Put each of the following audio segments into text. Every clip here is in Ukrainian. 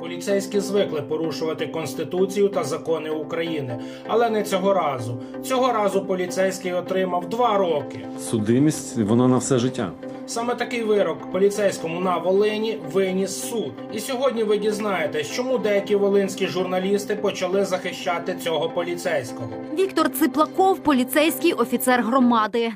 Поліцейські звикли порушувати конституцію та закони України, але не цього разу. Цього разу поліцейський отримав два роки. Судимість воно на все життя. Саме такий вирок поліцейському на Волині виніс суд. І сьогодні ви дізнаєтесь, чому деякі волинські журналісти почали захищати цього поліцейського. Віктор Циплаков, поліцейський офіцер громади.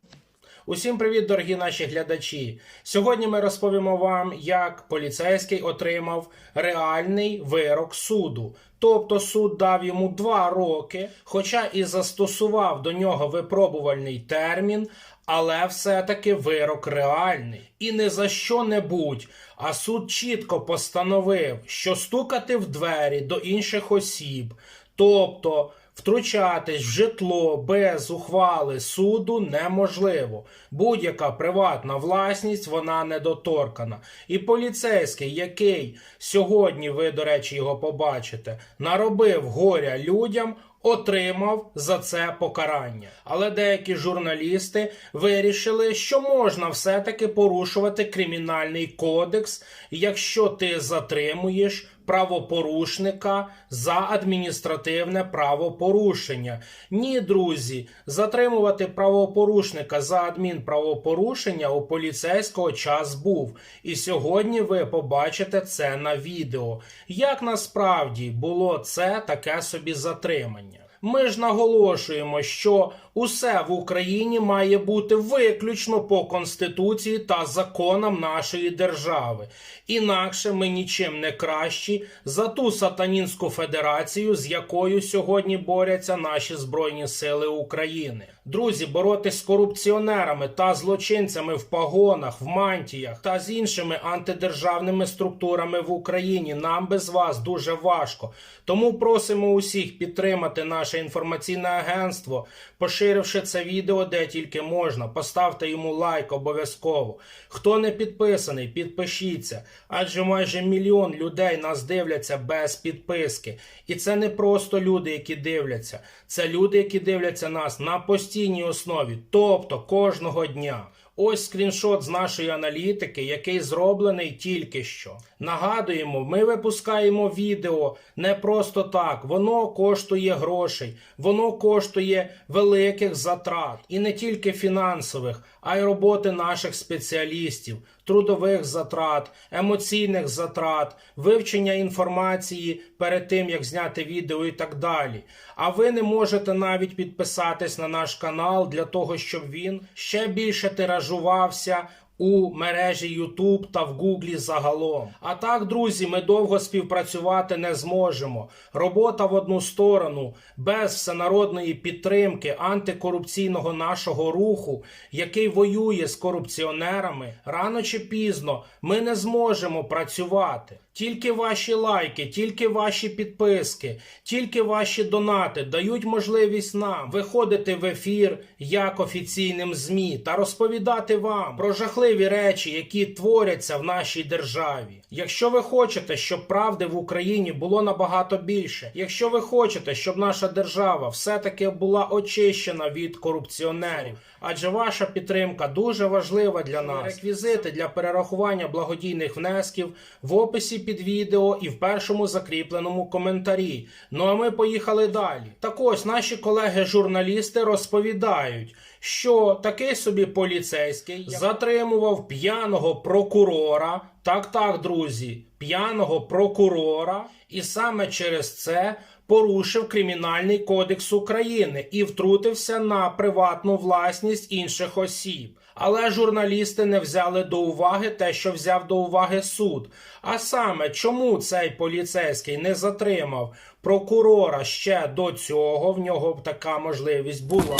Усім привіт, дорогі наші глядачі. Сьогодні ми розповімо вам, як поліцейський отримав реальний вирок суду. Тобто суд дав йому два роки, хоча і застосував до нього випробувальний термін, але все-таки вирок реальний. І не за що-небудь, а суд чітко постановив, що стукати в двері до інших осіб, тобто Втручатись в житло без ухвали суду неможливо. Будь-яка приватна власність вона недоторкана. І поліцейський, який сьогодні ви, до речі, його побачите, наробив горя людям. Отримав за це покарання, але деякі журналісти вирішили, що можна все-таки порушувати кримінальний кодекс, якщо ти затримуєш правопорушника за адміністративне правопорушення. Ні, друзі, затримувати правопорушника за адмінправопорушення у поліцейського час був. І сьогодні ви побачите це на відео. Як насправді було це таке собі затримання? Ми ж наголошуємо, що усе в Україні має бути виключно по конституції та законам нашої держави. Інакше ми нічим не кращі за ту сатанінську федерацію, з якою сьогодні борються наші збройні сили України. Друзі, боротись з корупціонерами та злочинцями в погонах, в мантіях та з іншими антидержавними структурами в Україні нам без вас дуже важко. Тому просимо усіх підтримати наше інформаційне агентство, поширивши це відео де тільки можна. Поставте йому лайк обов'язково. Хто не підписаний, підпишіться, адже майже мільйон людей нас дивляться без підписки. І це не просто люди, які дивляться, це люди, які дивляться нас на постійній основі, тобто кожного дня. Ось скріншот з нашої аналітики, який зроблений тільки що. Нагадуємо, ми випускаємо відео не просто так, воно коштує грошей, воно коштує великих затрат і не тільки фінансових, а й роботи наших спеціалістів, трудових затрат, емоційних затрат, вивчення інформації перед тим, як зняти відео і так далі. А ви не можете навіть підписатись на наш канал для того, щоб він ще більше тиражувався у мережі YouTube та в Гуглі загалом. А так, друзі, ми довго співпрацювати не зможемо. Робота в одну сторону без всенародної підтримки антикорупційного нашого руху, який воює з корупціонерами, рано чи пізно ми не зможемо працювати. Тільки ваші лайки, тільки ваші підписки, тільки ваші донати дають можливість нам виходити в ефір як офіційним ЗМІ та розповідати вам про жахливі речі, які творяться в нашій державі. Якщо ви хочете, щоб правди в Україні було набагато більше, якщо ви хочете, щоб наша держава все-таки була очищена від корупціонерів, адже ваша підтримка дуже важлива для нас. Реквізити для перерахування благодійних внесків в описі під відео і в першому закріпленому коментарі. Ну а ми поїхали далі. Так ось наші колеги-журналісти розповідають, що такий собі поліцейський затримував п'яного прокурора. Так, так, друзі, п'яного прокурора, і саме через це порушив Кримінальний кодекс України і втрутився на приватну власність інших осіб. Але журналісти не взяли до уваги те, що взяв до уваги суд. А саме, чому цей поліцейський не затримав прокурора ще до цього, в нього б така можливість була.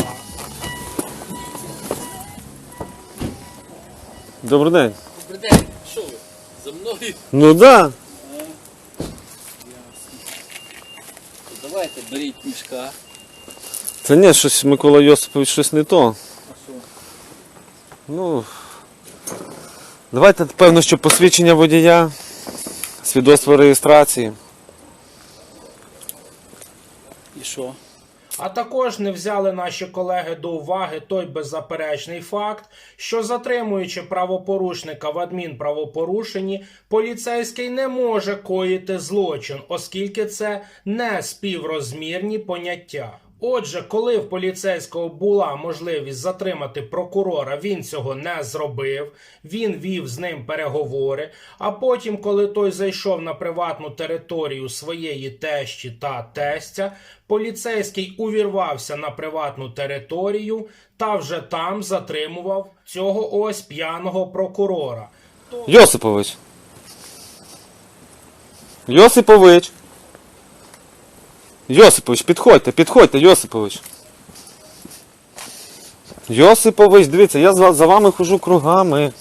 Добрий день. Добрий день, що ви? За мною? Ну да. То давайте беріть мішка. Це ні, щось Микола Йосипович щось не то. А що? Ну. Давайте, певно, що посвідчення водія, свідоцтво реєстрації. І що? А також не взяли наші колеги до уваги той беззаперечний факт, що затримуючи правопорушника в адмінправопорушенні, поліцейський не може коїти злочин, оскільки це не співрозмірні поняття. Отже, коли в поліцейського була можливість затримати прокурора, він цього не зробив. Він вів з ним переговори. А потім, коли той зайшов на приватну територію своєї тещі та тестя, поліцейський увірвався на приватну територію та вже там затримував цього ось п'яного прокурора. Йосипович. Йосипович. Йосипович, підходьте, підходьте, Йосипович. Йосипович, дивіться, я за, вами хожу кругами.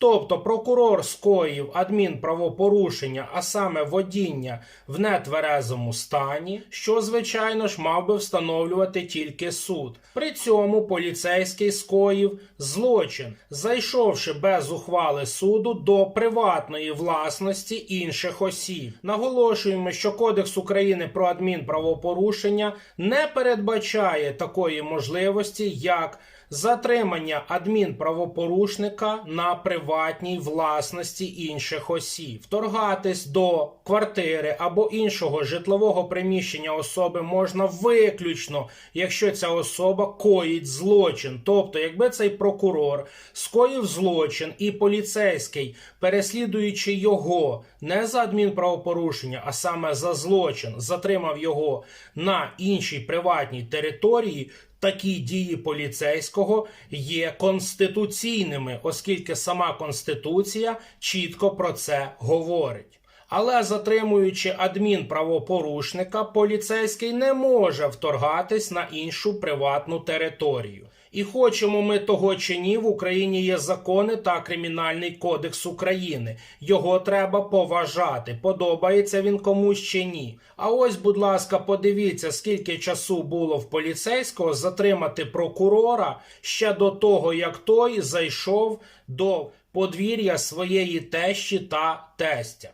Тобто прокурор скоїв адмінправопорушення, а саме водіння в нетверезому стані, що звичайно ж мав би встановлювати тільки суд. При цьому поліцейський скоїв злочин, зайшовши без ухвали суду до приватної власності інших осіб. Наголошуємо, що Кодекс України про адмінправопорушення не передбачає такої можливості, як затримання адмінправопорушника на приватній власності інших осіб, вторгатись до квартири або іншого житлового приміщення особи можна виключно, якщо ця особа коїть злочин. Тобто, якби цей прокурор скоїв злочин і поліцейський, переслідуючи його не за адмінправопорушення, а саме за злочин, затримав його на іншій приватній території, такі дії поліцейського є конституційними, оскільки сама конституція чітко про це говорить. Але затримуючи адмінправопорушника, поліцейський не може вторгатись на іншу приватну територію. І хочемо ми того чи ні, в Україні є закони та Кримінальний кодекс України. Його треба поважати, подобається він комусь чи ні. А ось, будь ласка, подивіться, скільки часу було в поліцейського затримати прокурора ще до того, як той зайшов до подвір'я своєї тещі та тестя.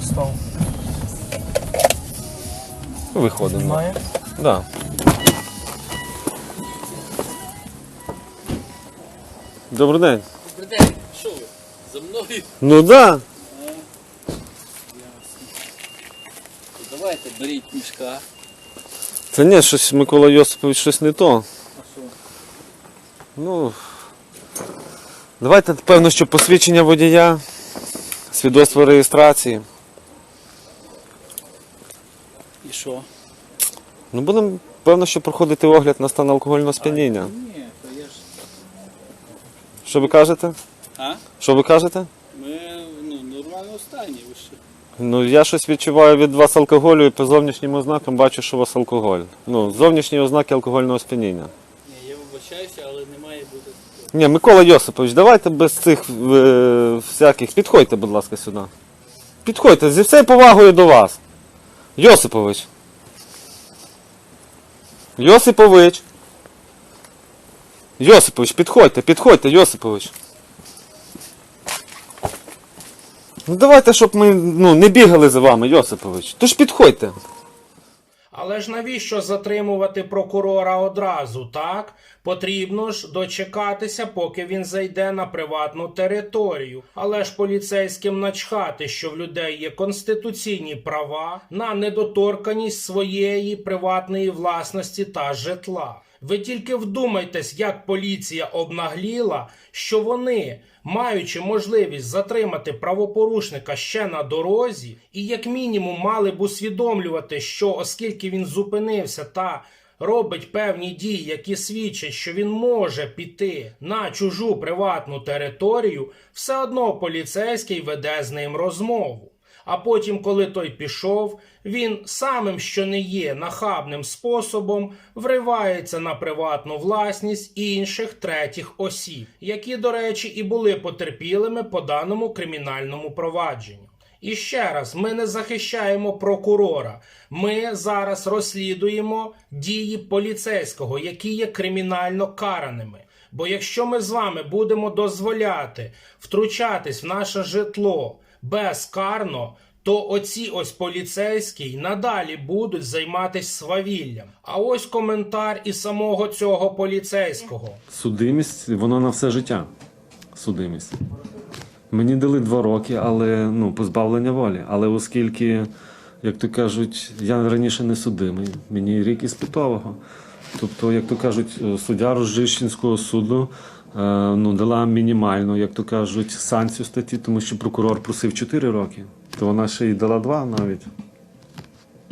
Не встав. Виходимо. Має? Да. Добрий день. Добрий день, що ви? За мною? Ну да. Ясно. Давайте беріть мішка. Це ні, щось Микола Йосипович щось не то. А що? Ну. Давайте, певно, що посвідчення водія, свідоцтво реєстрації. І що? Ну, будемо, певно, що проходити огляд на стан алкогольного сп'яніння. Ні, то я ж. Що ви кажете? А? Що ви кажете? Ми ну, нормально стані, ви що? Ну, я щось відчуваю від вас алкоголю і по зовнішнім ознакам бачу, що у вас алкоголь. Ну, зовнішні ознаки алкогольного сп'яніння. Ні, я вибачаюся, але не має бути такого. Ні, Микола Йосипович, давайте без цих е, всяких. Підходьте, будь ласка, сюди. Підходьте, зі всією повагою до вас. Йосипович. Йосипович. Йосипович, підходьте, підходьте, Йосипович. Ну давайте, щоб ми ну, не бігали за вами, Йосипович. Тож підходьте. Але ж навіщо затримувати прокурора одразу, так? Потрібно ж дочекатися, поки він зайде на приватну територію. Але ж поліцейським начхати, що в людей є конституційні права на недоторканість своєї приватної власності та житла. Ви тільки вдумайтесь, як поліція обнагліла, що вони, маючи можливість затримати правопорушника ще на дорозі, і як мінімум мали б усвідомлювати, що оскільки він зупинився та робить певні дії, які свідчать, що він може піти на чужу приватну територію, все одно поліцейський веде з ним розмову. А потім, коли той пішов, він самим, що не є нахабним способом, вривається на приватну власність інших третіх осіб, які, до речі, і були потерпілими по даному кримінальному провадженню. І ще раз, ми не захищаємо прокурора. Ми зараз розслідуємо дії поліцейського, які є кримінально караними. Бо якщо ми з вами будемо дозволяти втручатись в наше житло безкарно, то оці ось поліцейські й надалі будуть займатися свавіллям. А ось коментар і самого цього поліцейського. Судимість, воно на все життя. Судимість. Мені дали два роки, але ну, позбавлення волі. Але оскільки, як то кажуть, я раніше не судимий, мені рік іспитового. Тобто, як то кажуть, е, суддя Рожищенського суду ну, дала мінімальну, як то кажуть, санкцію статті, тому що прокурор просив 4 роки, то вона ще й дала 2 навіть.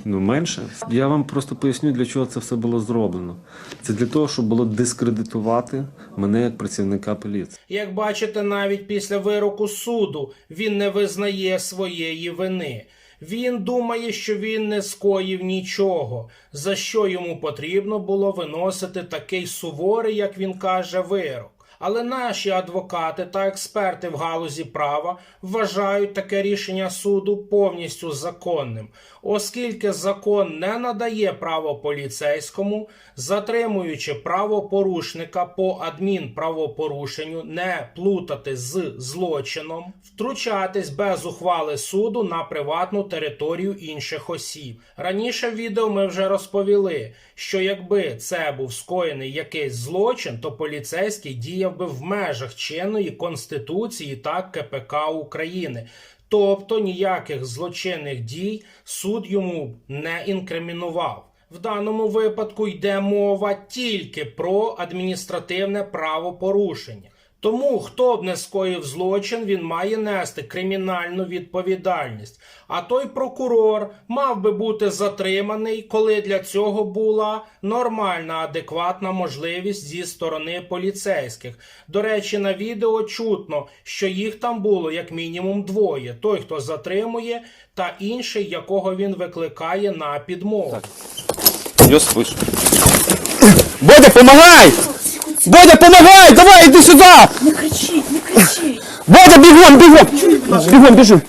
Ну, менше. Я вам просто поясню, для чого це все було зроблено. Це для того, щоб було дискредитувати мене як працівника поліції. Як бачите, навіть після вироку суду він не визнає своєї вини. Він думає, що він не скоїв нічого, за що йому потрібно було виносити такий суворий, як він каже, вирок. Але наші адвокати та експерти в галузі права вважають таке рішення суду повністю законним, оскільки закон не надає право поліцейському, затримуючи правопорушника по адмінправопорушенню, не плутати з злочином, втручатись без ухвали суду на приватну територію інших осіб. Раніше в відео ми вже розповіли, що якби це був скоєний якийсь злочин, то поліцейський діяв би в межах чинної конституції та КПК України. Тобто ніяких злочинних дій суд йому не інкримінував. В даному випадку йде мова тільки про адміністративне правопорушення. Тому, хто б не скоїв злочин, він має нести кримінальну відповідальність. А той прокурор мав би бути затриманий, коли для цього була нормальна, адекватна можливість зі сторони поліцейських. До речі, на відео чутно, що їх там було як мінімум двоє: той, хто затримує, та інший, якого він викликає на підмогу. Бодя, помагай! Бодя, помагай! Давай, іди сюди! Не кричи, не кричи. Бодя, бігом, бігом! Бігом, біжи.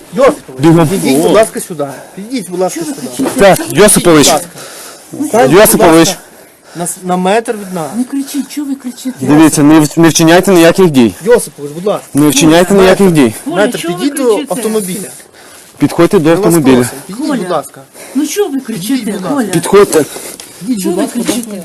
Бігом. Підіть, будь ласка, сюди. Підіть, будь ласка, сюди. Так, Йосипович. Станьте, Йосипович. будь ласка, На, с- на метр від нас. Не кричіть, чого ви кричите? Дивіться, не, в- не вчиняйте ніяких дій. Йосипович, будь ласка. Не вчиняйте ніяких дій. Коля, Метр, чого ви підіть до кричите? автомобіля. Підходьте до Ми вас автомобіля. просимо, Підіть, Коля. будь ласка. Ну чого ви кричите, Коля? Підходьте. Підіть, Чого будь ви ласка, до кричите?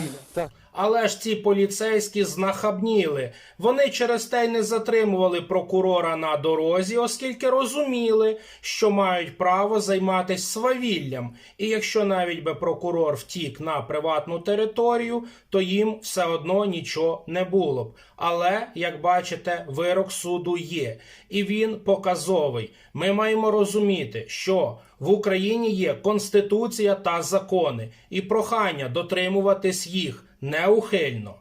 Але ж ці поліцейські знахабніли. Вони через те й не затримували прокурора на дорозі, оскільки розуміли, що мають право займатися свавіллям. І якщо навіть би прокурор втік на приватну територію, то їм все одно нічого не було б. Але, як бачите, вирок суду є, і він показовий. Ми маємо розуміти, що в Україні є конституція та закони, і прохання дотримуватись їх неухильно.